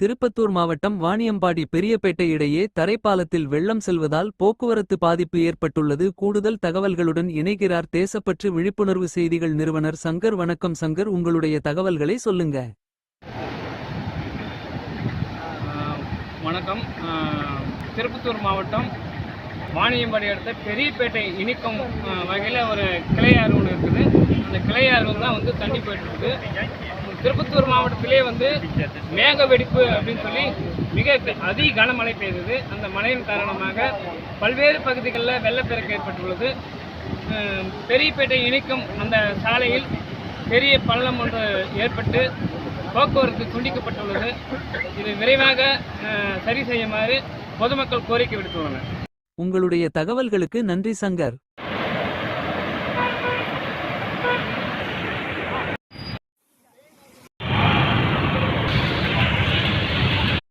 திருப்பத்தூர் மாவட்டம் வாணியம்பாடி பெரியபேட்டை இடையே தரைப்பாலத்தில் வெள்ளம் செல்வதால் போக்குவரத்து பாதிப்பு ஏற்பட்டுள்ளது. கூடுதல் தகவல்களுடன் இணைகிறார் தேசப்பற்று விழிப்புணர்வு செய்திகள் நிறுவனர் சங்கர் வணக்கம். சங்கர் உங்களுடைய தகவல்களை சொல்லுங்க. வணக்கம். திருப்பத்தூர் மாவட்டம் வாணியம்பாடி அடுத்த பெரியப்பேட்டை இனிக்கும் வகையில் ஒரு கிளையாறு ஒன்று இருக்குது. அந்த கிளையாறு தான் வந்து தண்ணி போயிட்டு திருப்பத்தூர் மாவட்டத்திலே வந்து மேக வெடிப்பு அப்படின்னு சொல்லி மிக அதி கனமழை பெய்தது. அந்த மழையின் காரணமாக பல்வேறு பகுதிகளில் வெள்ளப்பெருக்கு ஏற்பட்டுள்ளது. பெரியப்பேட்டை இணைக்கும் அந்த சாலையில் பெரிய பள்ளம் ஒன்று ஏற்பட்டு போக்குவரத்து துண்டிக்கப்பட்டுள்ளது. இது விரைவாக சரி செய்யுமாறு பொதுமக்கள் கோரிக்கை விடுத்துள்ளனர். உங்களுடைய தகவல்களுக்கு நன்றி சங்கர்.